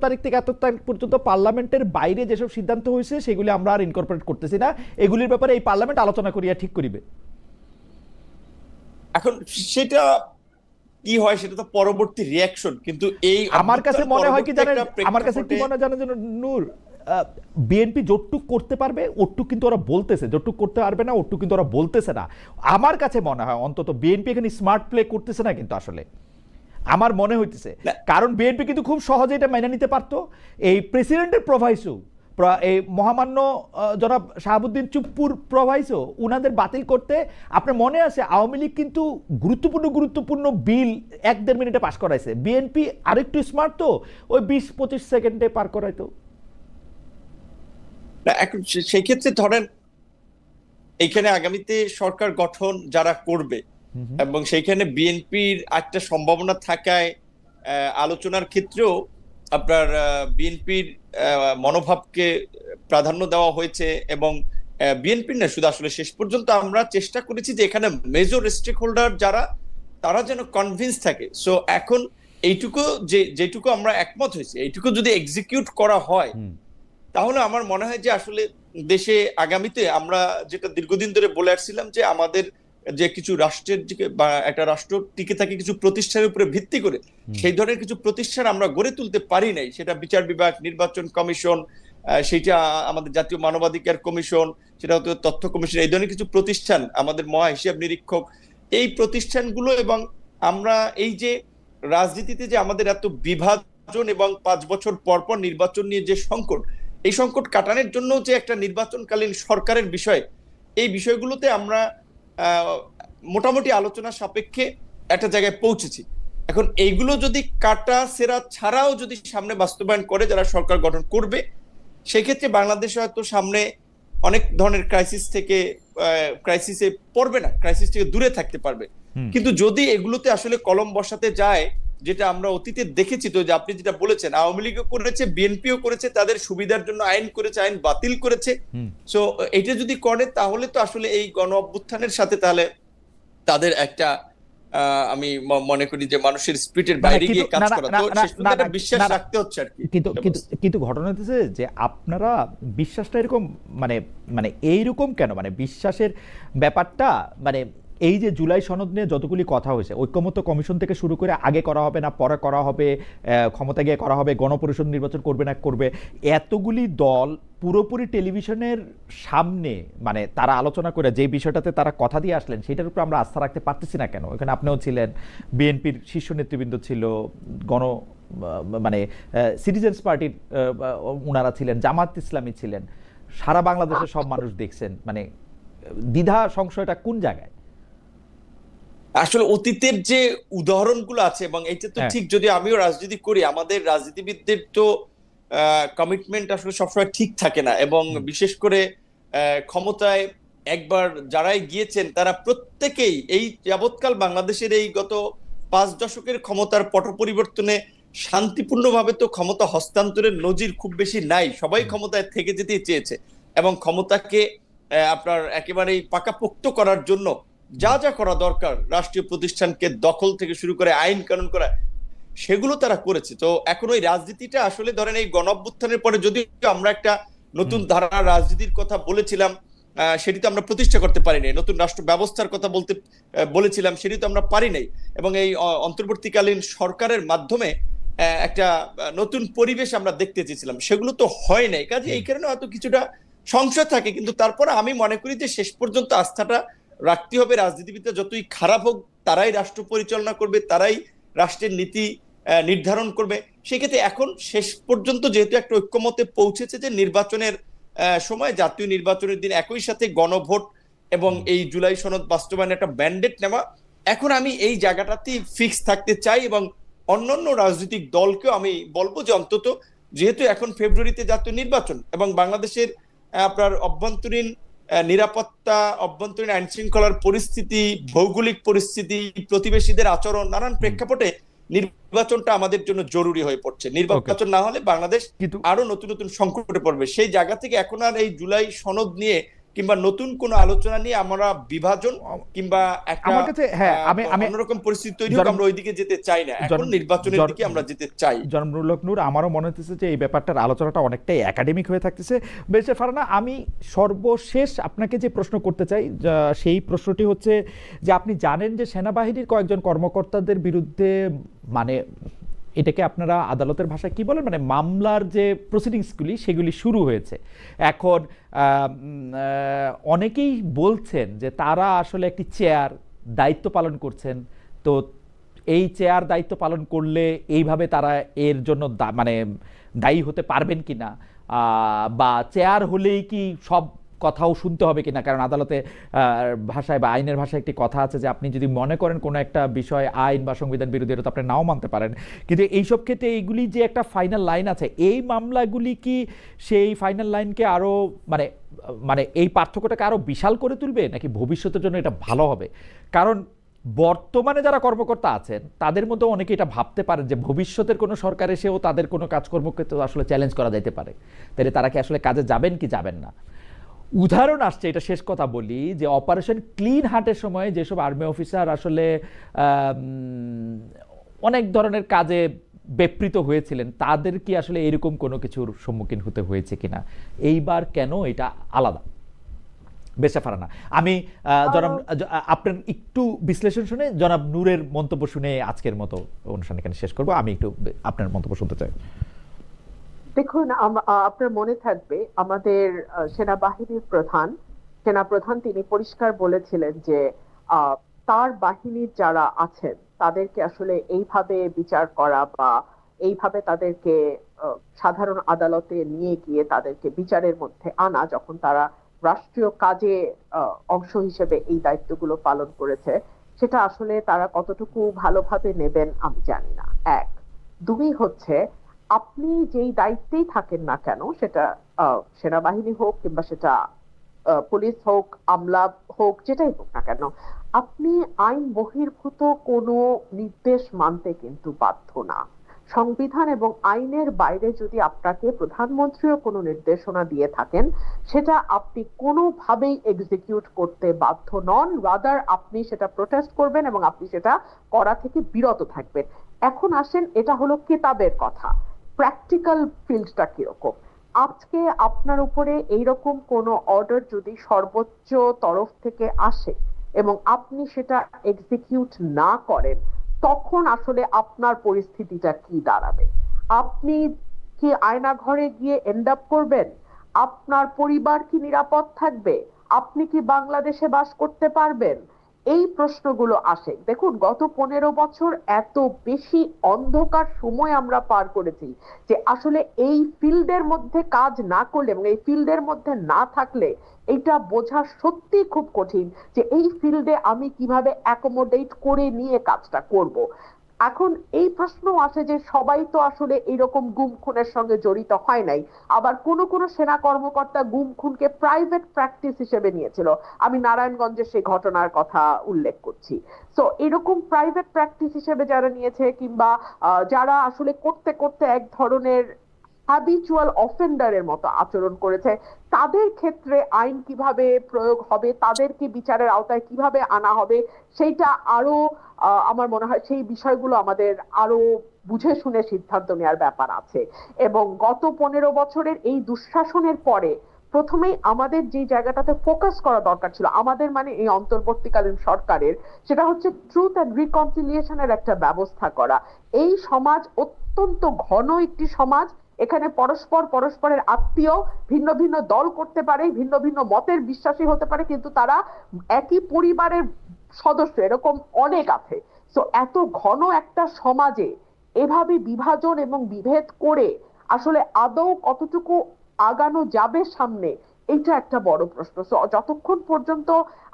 তারিখ থেকে এত তারিখ পর্যন্ত পার্লামেন্টের বাইরে যেসব সিদ্ধান্ত হয়েছে সেগুলি আমরা আর ইনকর্পোরেট করতেছি না। এগুলির ব্যাপারে এই পার্লামেন্ট আলোচনা করিয়া ঠিক করিবে। এখন সেটা কি হয় সেটা তো পরবর্তী রিয়াকশন কিন্তু এই আমার কাছে মনে হয় কি জানেন আমার কাছে কি মনে জানেন যেন নূর বিএনপি যতটুক করতে পারবে ওটুক কিন্তু ওরা বলতেছে। যতটুক করতে পারবে না ওটুক কিন্তু ওরা বলতেছে না। আমার কাছে মনে হয় অন্তত বিএনপি এখানে স্মার্ট প্লে করতেছে না কিন্তু আসলে। আমার মনে হইতেছে। কারণ বিএনপি কিন্তু খুব সহজে এটা মেনে নিতে পারতো। এই প্রেসিডেন্টের প্রভাইসও এই মহামান্য জনাব শাহাবুদ্দিন চুপ্পুর প্রভাইসও উনাদের বাতিল করতে আপনার মনে আছে আওয়ামী লীগ কিন্তু গুরুত্বপূর্ণ গুরুত্বপূর্ণ বিল এক দেড় মিনিটে পাশ করাইছে। বিএনপি আরেকটু স্মার্ট তো ওই বিশ পঁচিশ সেকেন্ডে পার করাইতো। সেই ক্ষেত্রে ধরেন এখানে আগামীতে সরকার গঠন যারা করবে এবং সেইখানে বিএনপির একটা সম্ভাবনা থাকায় আলোচনার ক্ষেত্রেও আপনার বিএনপির মনোভাবকে প্রাধান্য দেওয়া হয়েছে এবং বিএনপির না শুধু আসলে শেষ পর্যন্ত আমরা চেষ্টা করেছি যে এখানে মেজর স্টেক হোল্ডার যারা তারা যেন কনভিন্স থাকে। সো এখন এইটুকু যে যেটুকু আমরা একমত হয়েছি এইটুকু যদি এক্সিকিউট করা হয় তাহলে আমার মনে হয় যে আসলে দেশে আগামীতে আমরা যেটা দীর্ঘদিন ধরে বলে আসছিলাম যে আমাদের যে কিছু রাষ্ট্রের দিকে বা একটা রাষ্ট্র টিকে থাকে কিছু প্রতিষ্ঠানের উপরে ভিত্তি করে সেই ধরনের কিছু প্রতিষ্ঠান আমরা গড়ে তুলতে পারি নাই। সেটা বিচার বিভাগ নির্বাচন কমিশন সেটা আমাদের জাতীয় মানবাধিকার কমিশন সেটা হতো তথ্য কমিশন এই ধরনের কিছু প্রতিষ্ঠান আমাদের মহা হিসাব নিরীক্ষক এই প্রতিষ্ঠানগুলো এবং আমরা এই যে রাজনীতিতে যে আমাদের এত বিভাজন এবং পাঁচ বছর পর পর নির্বাচন নিয়ে যে সংকট এই সংকট কাটানোর জন্য যে একটা নির্বাচনকালীন সরকারের বিষয় এই বিষয়গুলোতে আমরা মোটামুটি আলোচনা সাপেক্ষে একটা জায়গায় পৌঁছেছি। এখন এইগুলো যদি কাটা সেরা ছাড়াও যদি সামনে বাস্তবায়ন করে যারা সরকার গঠন করবে সেক্ষেত্রে বাংলাদেশ হয়তো সামনে অনেক ধরনের ক্রাইসিস থেকে ক্রাইসিসে পড়বে না ক্রাইসিস থেকে দূরে থাকতে পারবে। কিন্তু যদি এগুলোতে আসলে কলম বসাতে যায় যেটা আমরা অতীতে দেখেছি তো যে আপনি যেটা বলেছেন আওয়ামী লীগও করেছে বিএনপিও করেছে তাদের সুবিধার জন্য আইন করেছে আইন বাতিল করেছে। সো এটা যদি করে তাহলে তো আসলে এই গণ অভ্যুত্থানের সাথে তাহলে তাদের একটা আমি মনে করি যে মানুষের স্পিরিটের বাইরে গিয়ে কাজ করা। তো একটা বিশ্বাস। রাখতে হচ্ছে আর কি। কিন্তু কিন্তু ঘটনা হচ্ছে যে আপনারা বিশ্বাসটা এরকম মানে মানে এইরকম কেন? মানে বিশ্বাসের ব্যাপারটা মানে এই যে জুলাই সনদ নিয়ে যতগুলি কথা হয়েছে, ঐক্যমত্য কমিশন থেকে শুরু করে আগে করা হবে না, পরে করা হবে ক্ষমতা গিয়ে করা হবে, গণপরিষদ নির্বাচন করবে না, করবে, এতগুলি দল পুরোপুরি টেলিভিশনের সামনে মানে তারা আলোচনা করে যে বিষয়টাতে তারা কথা দিয়ে আসলেন, সেটার উপর আমরা আস্থা রাখতে পারতেছি না কেন? এখানে আপনিও ছিলেন, বিএনপির শীর্ষ নেতৃবৃন্দ ছিল, গণ মানে সিটিজেন্স পার্টির ওনারা ছিলেন, জামাত ইসলামী ছিলেন, সারা বাংলাদেশের সব মানুষ দেখছেন মানে দ্বিধা সংশয়টা কোন জায়গায়? আসলে অতীতের যে উদাহরণগুলো আছে এবং এটা তো হ্যাঁ। ঠিক যদি আমিও রাজনীতি করি আমাদের রাজনীতিবিদদের তো কমিটমেন্ট আসলে সবসময় ঠিক থাকে না এবং বিশেষ করে ক্ষমতায় একবার যারাই গিয়েছেন তারা প্রত্যেকেই এই যাবৎকাল বাংলাদেশের এই গত পাঁচ দশকের ক্ষমতার পট পরিবর্তনে শান্তিপূর্ণভাবে তো ক্ষমতা হস্তান্তরের নজির খুব বেশি নাই। সবাই ক্ষমতায় থেকে যেতেই চেয়েছে এবং ক্ষমতাকে আপনার একেবারেই পাকাপোক্ত করার জন্য যা যা করা দরকার রাষ্ট্রীয় প্রতিষ্ঠানকে দখল থেকে শুরু করে আইন কানুন করা সেগুলো তারা করেছে। তো এখন ওই রাজনীতিটা আসলে ধরেন এই গণ অভ্যুত্থানের পরে যদি আমরা একটা নতুন ধারা রাজনীতির কথা বলেছিলাম সেটি তো আমরা প্রতিষ্ঠা করতে পারি নাই নতুন রাষ্ট্র ব্যবস্থার কথা বলতে বলেছিলাম সেটি তো আমরা পারি নাই। এবং এই অন্তর্বর্তীকালীন সরকারের মাধ্যমে একটা নতুন পরিবেশ আমরা দেখতে চেয়েছিলাম। সেগুলো তো হয় নাই। কাজে এই কারণে হয়তো কিছুটা সংশয় থাকে কিন্তু তারপরে আমি মনে করি যে শেষ পর্যন্ত আস্থাটা রাখতে হবে। রাজনীতিবিদরা যতই খারাপ হোক, তারাই রাষ্ট্র পরিচালনা করবে, তারাই রাষ্ট্রের নীতি নির্ধারণ করবে। সেক্ষেত্রে এখন শেষ পর্যন্ত যেহেতু একটা ঐক্যমতে পৌঁছেছে যে নির্বাচনের সময়, জাতীয় নির্বাচনের দিন একই সাথে গণভোট এবং এই জুলাই সনদ বাস্তবায়নের একটা ব্যান্ডেড নেওয়া, এখন আমি এই জায়গাটাতেই ফিক্স থাকতে চাই এবং অন্যান্য রাজনৈতিক দলকেও আমি বলব যে অন্তত যেহেতু এখন ফেব্রুয়ারিতে জাতীয় নির্বাচন এবং বাংলাদেশের আপনার অভ্যন্তরীণ নিরাপত্তা অভ্যন্তরীণ আইন শৃঙ্খলার পরিস্থিতি ভৌগোলিক পরিস্থিতি প্রতিবেশীদের আচরণ নানান প্রেক্ষাপটে নির্বাচনটা আমাদের জন্য জরুরি হয়ে পড়ছে। নির্বাচন না হলে বাংলাদেশ আরও নতুন নতুন সংকটে পড়বে। সেই জায়গা থেকে এখন আর এই জুলাই সনদ নিয়ে কিংবা নতুন কোনো আলোচনা নিয়ে আমরা বিভাজন কিংবা একটা আমার কাছে হ্যাঁ আমি আমি অন্যরকম পরিস্থিতি তৈরি হোক আমরা ওইদিকে যেতে চাই না। এখন নির্বাচনের দিকে আমরা যেতে চাই। জনমুলক নূর আমারও মনে হতেছে যে এই ব্যাপারটার আলোচনাটা অনেকটাই একাডেমিক হয়ে থাকতেছে। বেশে ফারানা আমি সর্বশেষ আপনাকে যে প্রশ্ন করতে চাই সেই প্রশ্নটি হচ্ছে যে আপনি জানেন যে সেনাবাহিনীর কয়েকজন কর্মকর্তাদের বিরুদ্ধে মানে এটাকে আপনারা আদালতের ভাষায় কি বলেন? মানে মামলার যে প্রসিডিংসগুলি সেগুলি শুরু হয়েছে। এখন অনেকেই বলছেন যে তারা আসলে একটি চেয়ার দায়িত্ব পালন করছেন। তো এই চেয়ার দায়িত্ব পালন করলে এইভাবে তারা এর জন্য মানে দায়ী হতে পারবেন কি না বা চেয়ার হলেই কি সব কথাও শুনতে হবে কিনা? কারণ আদালতে ভাষায় বা আইনের ভাষায় একটি কথা আছে যে আপনি যদি মনে করেন কোনো একটা বিষয়, আইন বা সংবিধান বিরোধী তো আপনি নাও মানতে পারেন। কিন্তু এইসব ক্ষেত্রে এইগুলি যে একটা ফাইনাল লাইন আছে, এই মামলাগুলি কি সেই ফাইনাল লাইনকে আরও মানে মানে এই পার্থক্যটাকে আরও বিশাল করে তুলবে? নাকি ভবিষ্যতের জন্য এটা ভালো হবে? কারণ বর্তমানে যারা কর্মকর্তা আছেন, তাদের মধ্যে অনেকে এটা ভাবতে পারেন যে ভবিষ্যতের কোনো সরকার এসেও তাদের কোনো কাজকর্মকে তো আসলে চ্যালেঞ্জ করা যেতে পারে। তাহলে তারা কি আসলে কাজে যাবেন কি যাবেন না? উদাহরণ আসছে এটা শেষ কথা বলি যে অপারেশন ক্লিন হার্টের সময় যেসব আর্মি অফিসার আসলে অনেক ধরনের কাজে বেপৃত হয়েছিলেন তাদের কি আসলে এরকম কোনো কিছুর সম্মুখীন হতে হয়েছে কিনা? এইবার কেন এটা আলাদা? বেশা ফারানা আমি জনাব আপনার একটু বিশ্লেষণ শুনে জনাব নূরের মন্তব্য শুনে আজকের মতো অনুষ্ঠান এখানে শেষ করব। আমি একটু আপনার মন্তব্য শুনতে চাই। দেখুন আপনার মনে থাকবে, আমাদের সেনাবাহিনীর প্রধান, সেনাপ্রধান তিনি পরিষ্কার বলেছিলেন যে তার বাহিনীর যারা আছেন, তাদেরকে আসলে এইভাবে বিচার করা বা এইভাবে তাদেরকে সাধারণ আদালতে নিয়ে গিয়ে তাদেরকে বিচারের মধ্যে আনা যখন তারা রাষ্ট্রীয় কাজে অংশ হিসেবে এই দায়িত্বগুলো পালন করেছে, সেটা আসলে তারা কতটুকু ভালোভাবে নেবেন আমি জানি না। এক। দুই হচ্ছে আপনি যেই দায়িত্বেই থাকেন না কেন, সেটা সেনাবাহিনী হোক কিংবা সেটা পুলিশ হোক, আমলা হোক, যেটাই হোক না কেন, আপনি আইন বহির্ভূত কোনো নির্দেশ মানতে কিন্তু বাধ্য না। সংবিধান এবং আইনের বাইরে যদি আপনাকে প্রধানমন্ত্রীও কোনো নির্দেশনা দিয়ে থাকেন, সেটা আপনি কোনোভাবেই এক্সিকিউট করতে বাধ্য নন রাদার আপনি সেটা প্রোটেস্ট করবেন এবং আপনি সেটা করা থেকে বিরত থাকবেন। এখন আসেন, এটা হলো কেতাবের কথা। প্র্যাকটিক্যাল ফিল্ডটা কীরকম? আজকে আপনার উপরে এইরকম কোনো অর্ডার যদি সর্বোচ্চ তরফ থেকে আসে এবং আপনি সেটা এক্সিকিউট না করেন, তখন আসলে আপনার পরিস্থিতিটা কি দাঁড়াবে? আপনি কি আয়না ঘরে গিয়ে এন্ড আপ করবেন? আপনার পরিবার কি নিরাপদ থাকবে? আপনি কি বাংলাদেশে বাস করতে পারবেন? এই প্রশ্নগুলো আসে। দেখুন, গত পনেরো বছর এত বেশি অন্ধকার সময় আমরা পার করেছি যে আসলে এই ফিল্ডের মধ্যে কাজ না করলে এবং এই ফিল্ডের মধ্যে না থাকলে এটা বোঝা সত্যি খুব কঠিন যে এই ফিল্ডে আমি কীভাবে অ্যাকোমোডেট করে নিয়ে কাজটা করব। এখন এই প্রশ্ন আছে যে সবাই তো আসলে এরকম গুম খুনের সঙ্গে জড়িত হয় নাই। আবার কোন কোন সেনা কর্মকর্তা গুম খুনকে প্রাইভেট প্র্যাকটিস হিসেবে নিয়েছিল। আমি নারায়ণগঞ্জের সেই ঘটনার কথা উল্লেখ করছি। তো এরকম প্রাইভেট প্র্যাকটিস হিসেবে যারা নিয়েছে কিংবা যারা আসলে করতে করতে এক ধরনের হ্যাবিচুয়াল অফেন্ডারের মতো আচরণ করেছে। তাদের ক্ষেত্রে আইন কীভাবে প্রয়োগ হবে, তাদেরকে বিচারের আওতায় কীভাবে আনা হবে, সেইটা আরও আমার মনে হয় সেই বিষয়গুলো আমাদের আরও বুঝে শুনে সিদ্ধান্ত নেওয়ার ব্যাপার আছে। এবং গত পনেরো বছরের এই দুঃশাসনের পরে প্রথমেই আমাদের যে জায়গাটাতে ফোকাস করা দরকার ছিল, আমাদের মানে এই অন্তর্বর্তীকালীন সরকারের, সেটা হচ্ছে ট্রুথ অ্যান্ড রিকনসিলিয়েশনের একটা ব্যবস্থা করা। এই সমাজ অত্যন্ত ঘন একটি সমাজ এখানে পরস্পর পরস্পরের আত্মীয় ভিন্ন ভিন্ন দল করতে পারে, ভিন্ন ভিন্ন মতের বিশ্বাসী হতে পারে, কিন্তু তারা একই পরিবারের সদস্য, এরকম অনেক আছে। তো এত ঘন একটা সমাজে এভাবে বিভাজন এবং বিভেদ করে আসলে আদৌ কতটুকু আগানো যাবে সামনে, এইটা একটা বড় প্রশ্ন। যতক্ষণ পর্যন্ত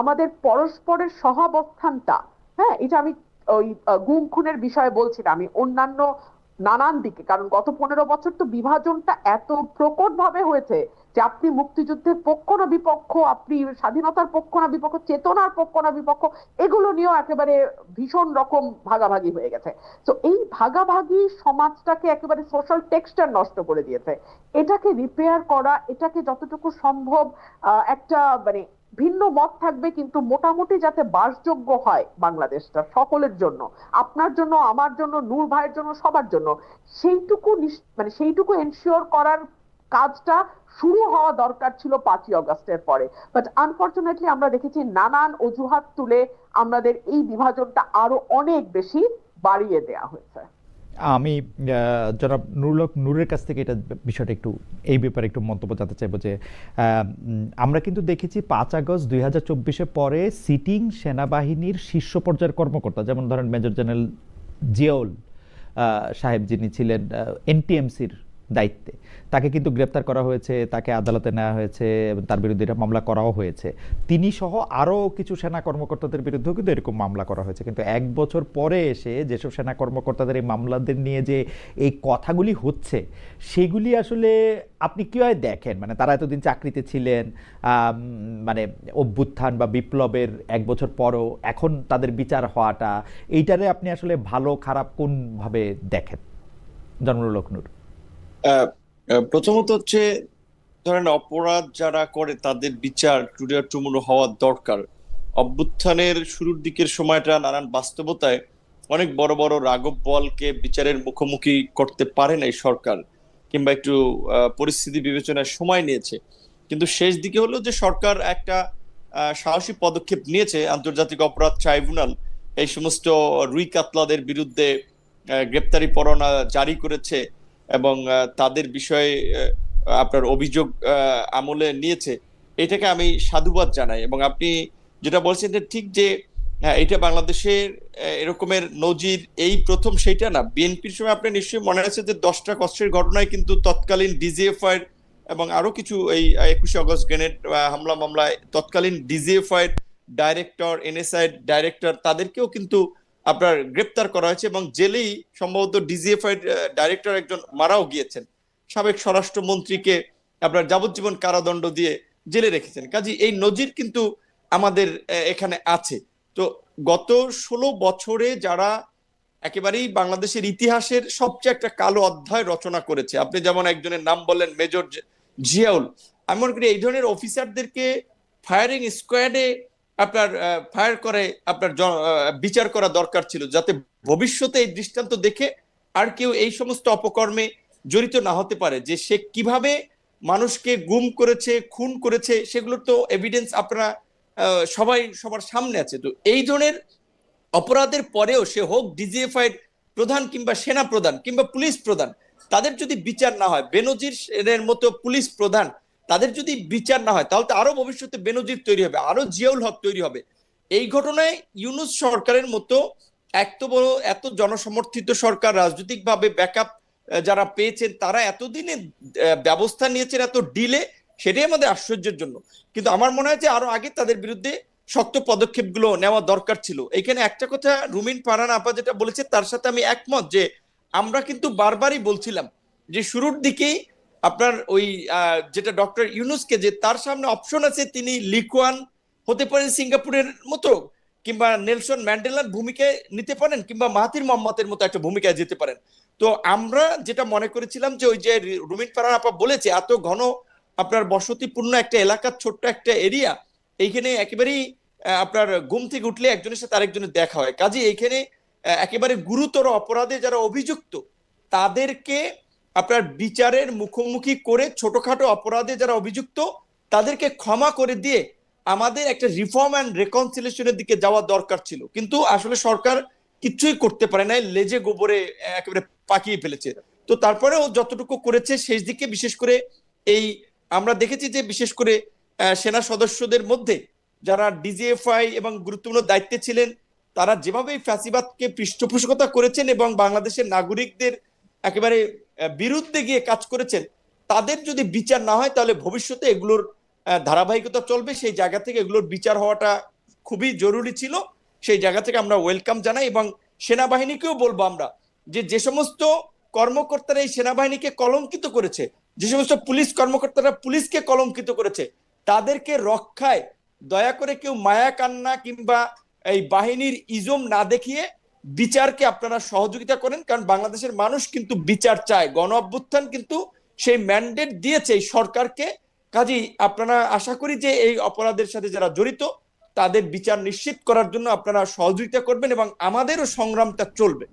আমাদের পরস্পরের সহাবস্থানটা হ্যাঁ এটা আমি ওই গুম খুনের বিষয়ে বলছি না, আমি অন্যান্য নানান দিকে। কারণ গত পনেরো বছর তো বিভাজনটা এত প্রকট ভাবে হয়েছে যে আপনি মুক্তিযুদ্ধের পক্ষ না বিপক্ষ, আপনি স্বাধীনতার পক্ষ না বিপক্ষ, চেতনার পক্ষ না বিপক্ষ, এগুলো নিয়েও একেবারে ভীষণ রকম ভাগাভাগি হয়ে গেছে। তো এই ভাগাভাগি সমাজটাকে একেবারে সোশ্যাল টেক্সচার নষ্ট করে দিয়েছে। এটাকে রিপেয়ার করা, এটাকে যতটুকু সম্ভব একটা মানে ভিন্ন মত থাকবে, কিন্তু মোটামুটি যাতে বাসযোগ্য হয় বাংলাদেশটা সকলের জন্য, আপনার জন্য, আমার জন্য, নূর ভাইয়ের জন্য, সবার জন্য, সেইটুকু মানে সেইটুকু এনশিওর করার কাজটা শুরু হওয়া দরকার ছিল পাঁচই অগস্টের পরে। বাট আনফরচুনেটলি আমরা দেখেছি নানান অজুহাত তুলে আমাদের এই বিভাজনটা আরও অনেক বেশি বাড়িয়ে দেয়া হয়েছে। আমি জনাব নুরুলক নূরের কাছ থেকে এটা বিষয়টা একটু, এই ব্যাপারে একটু মন্তব্য জানতে চাইব যে আমরা কিন্তু দেখেছি পাঁচ আগস্ট দুই হাজার চব্বিশে পরে সিটিং সেনাবাহিনীর শীর্ষ পর্যায়ের কর্মকর্তা, যেমন ধরেন মেজর জেনারেল জিয়াউল সাহেব যিনি ছিলেন এনটিএমসির দায়িত্বে। তাকে কিন্তু গ্রেপ্তার করা হয়েছে, তাকে আদালতে নেওয়া হয়েছে এবং তার বিরুদ্ধে এটা মামলা করাও হয়েছে। তিনি সহ আরও কিছু সেনা কর্মকর্তাদের বিরুদ্ধেও কিন্তু এরকম মামলা করা হয়েছে। কিন্তু এক বছর পরে এসে যেসব সেনা কর্মকর্তাদের এই মামলাদের নিয়ে যে এই কথাগুলি হচ্ছে, সেগুলি আসলে আপনি কীভাবে দেখেন? মানে তারা এতদিন চাকরিতে ছিলেন মানে অভ্যুত্থান বা বিপ্লবের এক বছর পরও এখন তাদের বিচার হওয়াটা, এইটারে আপনি আসলে ভালো, খারাপ কোনভাবে দেখেন? জন্মরুল লক্ষ্ণুর প্রথমত হচ্ছে ধরেন অপরাধ যারা করে তাদের বিচার টুডে টুমুরো হওয়া দরকার। অভ্যুত্থানের শুরুর দিকের সময়টা নানান বাস্তবতায় অনেক বড় বড় রাঘব বলকে বিচারের মুখোমুখি করতে পারে নাই সরকার, কিংবা একটু পরিস্থিতি বিবেচনায় সময় নিয়েছে। কিন্তু শেষ দিকে হলো যে সরকার একটা সাহসী পদক্ষেপ নিয়েছে আন্তর্জাতিক অপরাধ ট্রাইব্যুনাল। এই সমস্ত রুই কাতলাদের বিরুদ্ধে গ্রেপ্তারি পরোয়ানা জারি করেছে। এবং তাদের বিষয়ে আপনার অভিযোগ আমলে নিয়েছে এটাকে আমি সাধুবাদ জানাই। এবং আপনি যেটা বলছেন যে ঠিক যে হ্যাঁ, এটা বাংলাদেশের এরকমের নজির এই প্রথম সেটা না। বিএনপির সময় আপনার নিশ্চয়ই মনে আছে যে দশটা কষ্টের ঘটনায় কিন্তু তৎকালীন ডিজিএফআই এবং আরও কিছু এই একুশে অগস্ট গ্রেনেড হামলা মামলায় তৎকালীন ডিজিএফআই ডাইরেক্টর এনএসআই ডাইরেক্টর তাদেরকেও কিন্তু আপনার গ্রেপ্তার করা হয়েছে এবং জেলেই সম্ভবত ডিজিএফআই ডাইরেক্টর একজন মারাও গিয়েছেন। সাবেক স্বরাষ্ট্রমন্ত্রীকে আপনার যাবজ্জীবন কারাদণ্ড দিয়ে জেলে রেখেছেন। কাজী এই নজির কিন্তু আমাদের এখানে আছে। তো গত ষোলো বছরে যারা একেবারেই বাংলাদেশের ইতিহাসের সবচেয়ে একটা কালো অধ্যায় রচনা করেছে, আপনি যেমন একজনের নাম বললেন, মেজর জিয়াউল, আমি মনে করি এই ধরনের অফিসারদেরকে ফায়ারিং স্কোয়াডে আপনার ফায়ার করে আপনার বিচার করা দরকার ছিল যাতে ভবিষ্যতে এই দৃষ্টান্ত দেখে আর কেউ এই সমস্ত অপকর্মে জড়িত না হতে পারে। যে সে কীভাবে মানুষকে গুম করেছে, খুন করেছে, সেগুলোর তো এভিডেন্স আপনারা সবাই সবার সামনে আছে। তো এই ধরনের অপরাধের পরেও সে হোক ডিজিএফআই প্রধান কিংবা সেনা প্রধান কিংবা পুলিশ প্রধান, তাদের যদি বিচার না হয়, বেনজির মতো পুলিশ প্রধান তাদের যদি বিচার না হয়, তাহলে তো আরও ভবিষ্যতে বেনজির তৈরি হবে, আরও জিয়াউল হক তৈরি হবে। এই ঘটনায় ইউনুস সরকারের মতো এত বড় এত জনসমর্থিত সরকার, রাজনৈতিকভাবে ব্যাকআপ যারা পেয়েছেন, তারা এতদিনে ব্যবস্থা নিয়েছেন এত ডিলে, সেটাই আমাদের আশ্চর্যের জন্য। কিন্তু আমার মনে হয় যে আরও আগে তাদের বিরুদ্ধে শক্ত পদক্ষেপগুলো নেওয়া দরকার ছিল। এখানে একটা কথা রুমিন পারান আপা যেটা বলেছে, তার সাথে আমি একমত যে আমরা কিন্তু বারবারই বলছিলাম যে শুরুর দিকেই আপনার ওই যেটা ডক্টর ইউনুসকে যে তার সামনে অপশন আছে, তিনি লিকুয়ান হতে পারেন সিঙ্গাপুরের মতো, কিংবা নেলসন ম্যান্ডেলার ভূমিকায় নিতে পারেন, কিংবা মাহাতির মোহাম্মদের মতো একটা ভূমিকায় যেতে পারেন। তো আমরা যেটা মনে করেছিলাম যে ওই যে রুমিন পারান আপা বলেছে, এত ঘন আপনার বসতিপূর্ণ একটা এলাকার ছোট্ট একটা এরিয়া এইখানে একেবারেই আপনার ঘুম থেকে উঠলে একজনের সাথে আরেকজনের দেখা হয়। কাজে এইখানে একেবারে গুরুতর অপরাধে যারা অভিযুক্ত, তাদেরকে আপনার বিচারের মুখোমুখি করে ছোটখাটো অপরাধে যারা অভিযুক্ত, তাদেরকে ক্ষমা করে দিয়ে আমাদের একটা রিফর্ম অ্যান্ড রেকনসিলেশনের দিকে যাওয়া দরকার ছিল। কিন্তু আসলে সরকার কিচ্ছুই করতে পারে নাই, লেজে গোবরে একেবারে পাকিয়ে ফেলেছে। তো তারপরেও যতটুকু করেছে, শেষ দিকে বিশেষ করে এই আমরা দেখেছি যে বিশেষ করে সেনা সদস্যদের মধ্যে যারা ডিজিএফআই এবং গুরুত্বপূর্ণ দায়িত্বে ছিলেন, তারা যেভাবে ফ্যাসিবাদকে পৃষ্ঠপোষকতা করেছেন এবং বাংলাদেশের নাগরিকদের একেবারে বিরুদ্ধে গিয়ে কাজ করেছেন, তাদের যদি বিচার না হয়, তাহলে ভবিষ্যতে এগুলোর ধারাবাহিকতা চলবে। সেই জায়গা থেকে এগুলোর বিচার হওয়াটা খুবই জরুরি ছিল। সেই জায়গা থেকে আমরা ওয়েলকাম জানাই এবং সেনাবাহিনীকেও বলব আমরা যে যে সমস্ত কর্মকর্তারা এই সেনাবাহিনীকে কলঙ্কিত করেছে, যে সমস্ত পুলিশ কর্মকর্তারা পুলিশকে কলঙ্কিত করেছে, তাদেরকে রক্ষায় দয়া করে কেউ মায়া কান্না কিংবা এই বাহিনীর ইজম না দেখিয়ে বিচারকে আপনারা সহযোগিতা করেন, কারণ বাংলাদেশের মানুষ কিন্তু বিচার চায়। গণ অভ্যুত্থান কিন্তু সেই ম্যান্ডেট দিয়েছে এই সরকারকে। কাজেই আপনারা আশা করি যে এই অপরাধের সাথে যারা জড়িত, তাদের বিচার নিশ্চিত করার জন্য আপনারা সহযোগিতা করবেন এবং আমাদেরও সংগ্রামটা চলবে।